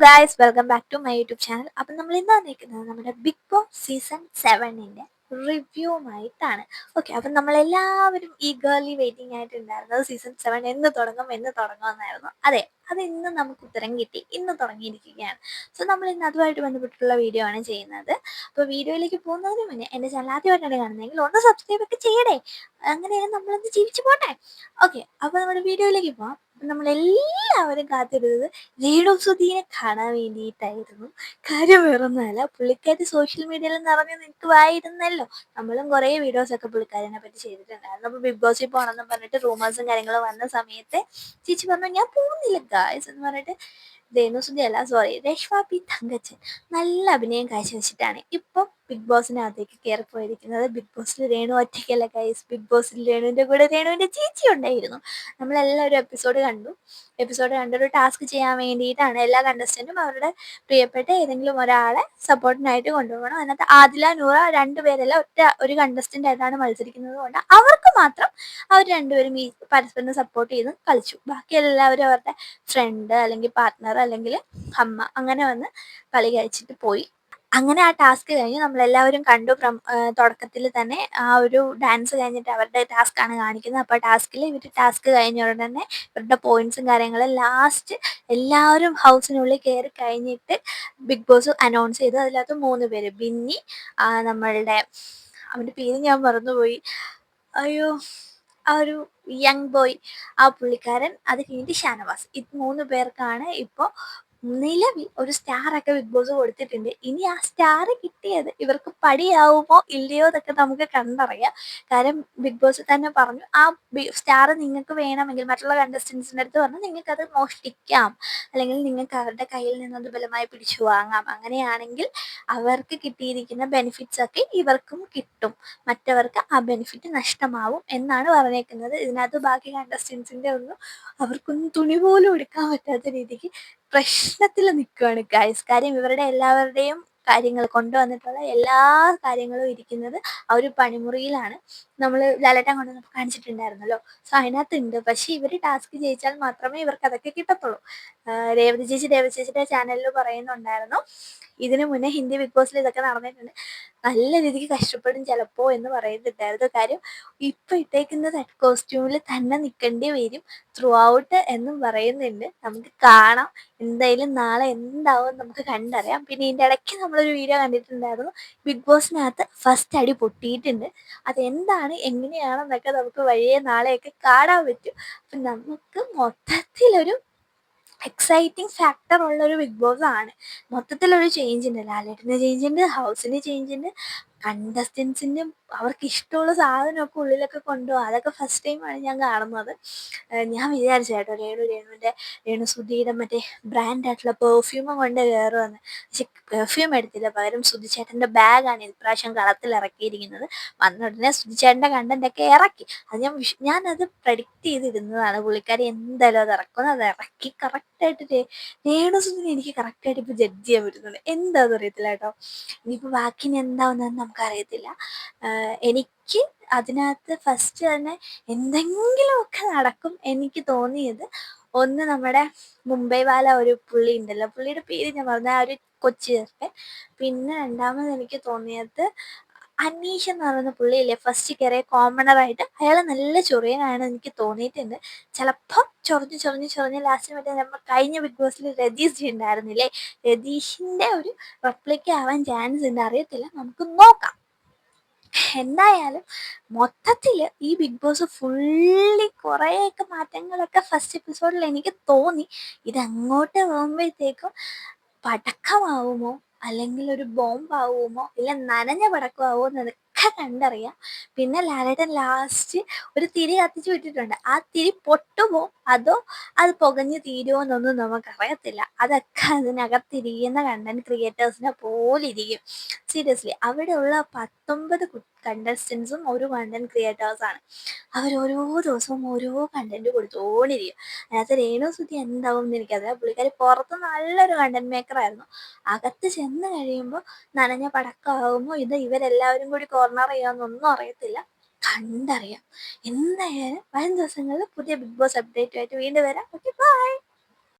Guys welcome back to my YouTube channel അപ്പം നമ്മൾ ഇന്ന് വന്നിരിക്കുന്നത് നമ്മുടെ ബിഗ് ബോസ് സീസൺ സെവനിന്റെ റിവ്യൂമായിട്ടാണ് ഓക്കെ അപ്പം നമ്മളെല്ലാവരും ഈ ഗേർലി വെയിറ്റിംഗ് ആയിട്ടുണ്ടായിരുന്നത് സീസൺ സെവൻ എന്ന് തുടങ്ങും എന്ന് തുടങ്ങുമെന്നായിരുന്നു അതെ അത് ഇന്ന് നമുക്ക് ഉത്തരം കിട്ടി. ഇന്ന് തുടങ്ങിയിരിക്കുകയാണ്. സോ നമ്മൾ ഇന്ന് അതുമായിട്ട് ബന്ധപ്പെട്ടിട്ടുള്ള വീഡിയോ ആണ് ചെയ്യുന്നത്. അപ്പോൾ വീഡിയോയിലേക്ക് പോകുന്നതിന് മുന്നേ എന്റെ ചാനൽ ആദ്യമായിട്ടാണ് കാണുന്നതെങ്കിൽ ഒന്ന് സബ്സ്ക്രൈബ് ഒക്കെ ചെയ്യണേ അങ്ങനെയാണ് നമ്മളൊന്ന് ജീവിച്ചു പോട്ടെ. ഓക്കെ അപ്പോൾ നമ്മുടെ വീഡിയോയിലേക്ക് പോവാം. നമ്മളെല്ലാവരും കാത്തിരുന്നത് രേണു സുധീനെ കാണാൻ വേണ്ടിയിട്ടായിരുന്നു. കാര്യം വേറൊന്നുമല്ല പുള്ളിക്കാരി സോഷ്യൽ മീഡിയയിൽ നിറഞ്ഞു നിൽക്കുമായിരുന്നല്ലോ. നമ്മളും കുറേ വീഡിയോസ് ഒക്കെ പുള്ളിക്കാരിനെ പറ്റി ചെയ്തിട്ടുണ്ടായിരുന്നു. അപ്പോൾ ബിഗ് ബോസിൽ പോകണമെന്ന് പറഞ്ഞിട്ട് റൂമേഴ്സും കാര്യങ്ങളും വന്ന സമയത്ത് ചേച്ചി പറഞ്ഞു ഞാൻ പോകുന്നില്ല ഗായ്സ് എന്ന് പറഞ്ഞിട്ട് രേണുസുതി അല്ല സോറി രേഷ്മ പി തങ്കച്ചൻ നല്ല അഭിനയം കാഴ്ചവെച്ചിട്ടാണ്. ഇപ്പോൾ ബിഗ് ബോസിനകത്തേക്ക് കയറി പോയിരിക്കുന്നത് ബിഗ് ബോസിൽ രേണു ഒറ്റയ്ക്കല്ല കൈസ് ബിഗ് ബോസിൽ രേണുവിന്റെ കൂടെ രേണുവിന്റെ ചേച്ചി ഉണ്ടായിരുന്നു. നമ്മളെല്ലാവരും എപ്പിസോഡ് കണ്ടു. എപ്പിസോഡ് കണ്ടൊരു ടാസ്ക് ചെയ്യാൻ വേണ്ടിയിട്ടാണ് എല്ലാ കണ്ടസ്റ്റന്റും അവരുടെ പ്രിയപ്പെട്ട ഏതെങ്കിലും ഒരാളെ സപ്പോർട്ടിനായിട്ട് കൊണ്ടുപോകണം. അതിനകത്ത് ആദില നൂറ രണ്ടുപേരല്ല ഒറ്റ ഒരു കണ്ടസ്റ്റന്റ് ആയിട്ടാണ് മത്സരിക്കുന്നത് കൊണ്ട് അവർക്ക് മാത്രം അവർ രണ്ടുപേരും ഈ പരസ്പരം സപ്പോർട്ട് ചെയ്ത് കളിച്ചു. ബാക്കി എല്ലാവരും അവരുടെ ഫ്രണ്ട് അല്ലെങ്കിൽ പാർട്ട്ണർ അല്ലെങ്കിൽ അമ്മ അങ്ങനെ വന്ന് കളി കഴിച്ചിട്ട് പോയി. അങ്ങനെ ആ ടാസ്ക് കഴിഞ്ഞ് നമ്മളെല്ലാവരും കണ്ടു. തുടക്കത്തിൽ തന്നെ ആ ഒരു ഡാൻസ് കഴിഞ്ഞിട്ട് അവരുടെ ടാസ്ക് ആണ് കാണിക്കുന്നത്. അപ്പോൾ ടാസ്കിൽ ഇവർ ടാസ്ക് കഴിഞ്ഞ ഉടനെ ഇവരുടെ പോയിന്റ്സും കാര്യങ്ങളും ലാസ്റ്റ് എല്ലാവരും ഹൗസിനുള്ളിൽ കയറി കഴിഞ്ഞിട്ട് ബിഗ് ബോസ് അനൗൺസ് ചെയ്തു. അതിനകത്ത് മൂന്ന് പേര്. ബിന്നി നമ്മളുടെ അവന്റെ പേര് ഞാൻ മറന്നുപോയി. അയ്യോ ആ ഒരു യങ് ബോയ് ആ പുള്ളിക്കാരൻ. അത് കഴിഞ്ഞിട്ട് ഷാനവാസ്. ഇത് മൂന്ന് പേർക്കാണ് ഇപ്പോൾ നിലവിൽ ഒരു സ്റ്റാർ ഒക്കെ ബിഗ് ബോസ് കൊടുത്തിട്ടുണ്ട്. ഇനി ആ സ്റ്റാർ കിട്ടിയത് ഇവർക്ക് പടിയാവുമോ ഇല്ലയോ എന്നൊക്കെ നമുക്ക് കണ്ടറിയാം. കാരണം ബിഗ് ബോസ് തന്നെ പറഞ്ഞു ആ സ്റ്റാർ നിങ്ങൾക്ക് വേണമെങ്കിൽ മറ്റുള്ള കണ്ടസ്റ്റൻസിന്റെ അടുത്ത് പറഞ്ഞു നിങ്ങൾക്ക് അത് മോഷ്ടിക്കാം. അല്ലെങ്കിൽ നിങ്ങൾക്ക് അവരുടെ കയ്യിൽ നിന്നത് ബലമായി പിടിച്ചു വാങ്ങാം. അങ്ങനെയാണെങ്കിൽ അവർക്ക് കിട്ടിയിരിക്കുന്ന ബെനിഫിറ്റ്സ് ഒക്കെ ഇവർക്കും കിട്ടും. മറ്റവർക്ക് ആ ബെനിഫിറ്റ് നഷ്ടമാവും എന്നാണ് പറഞ്ഞേക്കുന്നത്. ഇതിനകത്ത് ബാക്കി കണ്ടസ്റ്റൻസിന്റെ ഒന്നും അവർക്കൊന്നും തുണി പോലും എടുക്കാൻ പറ്റാത്ത രീതിക്ക് പ്രശ്നത്തിൽ നിൽക്കുകയാണ് ഗൈസ് കാര്യം ഇവരുടെ എല്ലാവരുടെയും കാര്യങ്ങൾ കൊണ്ടുവന്നിട്ടുള്ള എല്ലാ കാര്യങ്ങളും ഇരിക്കുന്നത് ആ ഒരു പണിമുറിയിലാണ്. നമ്മൾ ലാലേട്ടൻ കൊണ്ടുവന്നപ്പോൾ കാണിച്ചിട്ടുണ്ടായിരുന്നല്ലോ. സോ അതിനകത്തുണ്ട്. പക്ഷേ ഇവർ ടാസ്ക് ജയിച്ചാൽ മാത്രമേ ഇവർക്ക് അതൊക്കെ കിട്ടത്തുള്ളൂ. രേവതി ചേച്ചി രേവതി ചേച്ചിയുടെ ചാനലിൽ പറയുന്നുണ്ടായിരുന്നു ഇതിനു മുന്നേ ഹിന്ദി ബിഗ് ബോസിൽ ഇതൊക്കെ നടന്നിട്ടുണ്ട്. നല്ല രീതിക്ക് കഷ്ടപ്പെടും ചിലപ്പോൾ എന്ന് പറയുന്നുണ്ടായിരുന്നു കാര്യം ഇപ്പം റെഡ് കോസ്റ്റ്യൂമിൽ തന്നെ നിൽക്കേണ്ടി വരും ത്രൂ ഔട്ട് എന്നും പറയുന്നുണ്ട്. നമുക്ക് കാണാം. എന്തായാലും നാളെ എന്താവും നമുക്ക് കണ്ടറിയാം. പിന്നെ ഇതിന്റെ ഇടയ്ക്ക് നമ്മളൊരു വീഡിയോ കണ്ടിട്ടുണ്ടായിരുന്നു. ബിഗ് ബോസിനകത്ത് ഫസ്റ്റ് അടി പൊട്ടിയിട്ടുണ്ട്. അതെന്താണ്? എങ്ങനെയാണെന്നൊക്കെ നമുക്ക് വഴിയെ നാളെയൊക്കെ കാണാൻ പറ്റും. അപ്പം നമുക്ക് മൊത്തത്തിലൊരു എക്സൈറ്റിംഗ് ഫാക്ടർ ഉള്ള ഒരു ബിഗ് ബോസ് ആണ്. മൊത്തത്തിലൊരു ചേഞ്ച് ഉണ്ട് ലാലേട്ടന്റെ ചേഞ്ച് ഉണ്ട് ഹൗസിന് ചേഞ്ച് ഉണ്ട് കണ്ടസ്റ്റൻസിന്റെ അവർക്ക് ഇഷ്ടമുള്ള സാധനമൊക്കെ ഉള്ളിലൊക്കെ കൊണ്ടുപോകും. അതൊക്കെ ഫസ്റ്റ് ടൈമാണ് ഞാൻ കാണുന്നത്. ഞാൻ വിചാരിച്ചു കേട്ടോ രേണു രേണുവിന്റെ രേണു സുധിയുടെ മറ്റേ ബ്രാൻഡായിട്ടുള്ള പെർഫ്യൂമും കൊണ്ട് കയറുമെന്ന് പക്ഷെ പെർഫ്യൂം എടുത്തില്ല. പകരം സുധിച്ചേട്ടന്റെ ബാഗാണ് ഇപ്രാവശ്യം കളത്തിൽ ഇറക്കിയിരിക്കുന്നത്. വന്ന ഉടനെ സുധിച്ചേട്ടന്റെ കണ്ടന്റൊക്കെ ഇറക്കി. അത് ഞാൻ ഞാനത് പ്രഡിക്റ്റ് ചെയ്തിരുന്നതാണ്. പുള്ളിക്കാരി എന്തായാലും അത് ഇറക്കുന്നത്. അത് ഇറക്കി കറക്റ്റായിട്ട് രേണു സുധിനെ എനിക്ക് കറക്റ്റായിട്ട് ഇപ്പോൾ ജഡ്ജ് ചെയ്യാൻ പറ്റുന്നുണ്ട്. എന്താണെന്ന് അറിയത്തില്ല കേട്ടോ. ഇനിയിപ്പോൾ ബാക്കിന് എന്താവുന്നതെന്ന് നമുക്കറിയത്തില്ല. എനിക്ക് അതിനകത്ത് ഫസ്റ്റ് തന്നെ എന്തെങ്കിലുമൊക്കെ നടക്കും എനിക്ക് തോന്നിയത് ഒന്ന് നമ്മുടെ മുംബൈ വാല ഒരു പുള്ളി ഉണ്ടല്ലോ. പുള്ളിയുടെ പേര് ഞാൻ പറഞ്ഞ ആ ഒരു കൊച്ചു ചേർക്കൻ പിന്നെ രണ്ടാമത് എനിക്ക് തോന്നിയത് അനീഷ് എന്ന് പറയുന്ന പുള്ളിയില്ലേ ഫസ്റ്റ് കയറിയ കോമണറായിട്ട് അയാൾ നല്ല ചൊറിയനാണ് എനിക്ക് തോന്നിയിട്ടുണ്ട്. ചിലപ്പം ചൊറിഞ്ഞ് ചൊറിഞ്ഞ് ചൊറിഞ്ഞ് ലാസ്റ്റ് മറ്റേ നമ്മൾ കഴിഞ്ഞ ബിഗ് ബോസിൽ രതീഷ് ഉണ്ടായിരുന്നില്ലേ? രതീഷിന്റെ ഒരു റെപ്ലിക്ക ആവാൻ ചാൻസ് ഉണ്ട്. അറിയത്തില്ല. നമുക്ക് നോക്കാം. എന്തായാലും മൊത്തത്തിൽ ഈ ബിഗ് ബോസ് ഫുള്ളി കുറേയൊക്കെ മാറ്റങ്ങളൊക്കെ ഫസ്റ്റ് എപ്പിസോഡിൽ എനിക്ക് തോന്നി. ഇതങ്ങോട്ട് പോകുമ്പോഴത്തേക്കും പടക്കമാവുമോ? അല്ലെങ്കിൽ ഒരു ബോംബ് ആവുമോ ഇല്ല നനഞ്ഞ പടക്കമാവുമോ എന്ന് ഒക്കെ കണ്ടറിയാം. പിന്നെ ലാലേട്ടൻ ലാസ്റ്റ് ഒരു തിരി കത്തിച്ച് വിട്ടിട്ടുണ്ട്. ആ തിരി പൊട്ടുമോ? അതോ അത് പുകഞ്ഞു തീരുമോ എന്നൊന്നും നമുക്കറിയത്തില്ല. അതൊക്കെ അതിനകത്തിരിക്കുന്ന കണ്ടന്റ് ക്രിയേറ്റേഴ്സിനെ പോലിരിക്കും സീരിയസ്ലി അവിടെയുള്ള പത്തൊമ്പത് കണ്ടസ്റ്റൻസും ഒരു കണ്ടന്റ് ആണ്. അവർ ഓരോ ദിവസവും ഓരോ കണ്ടന്റ് കൊടുത്തോണ്ടിരിക്കും. അതിനകത്ത് രേണു സുധി എന്താവും എന്ന് എനിക്കറിയാം പുള്ളിക്കാരി പുറത്ത് നല്ലൊരു കണ്ടന്റ് മേക്കറായിരുന്നു അകത്ത് ചെന്ന് കഴിയുമ്പോൾ നനഞ്ഞ പടക്കമാകുമ്പോൾ ഇത് ഇവരെല്ലാവരും കൂടി കോർണർ ചെയ്യാമെന്നൊന്നും അറിയത്തില്ല. കണ്ടറിയാം. എന്തായാലും വരും ദിവസങ്ങളിൽ പുതിയ ബിഗ് ബോസ് അപ്ഡേറ്റുമായിട്ട് വീണ്ടും വരാം. Okay bye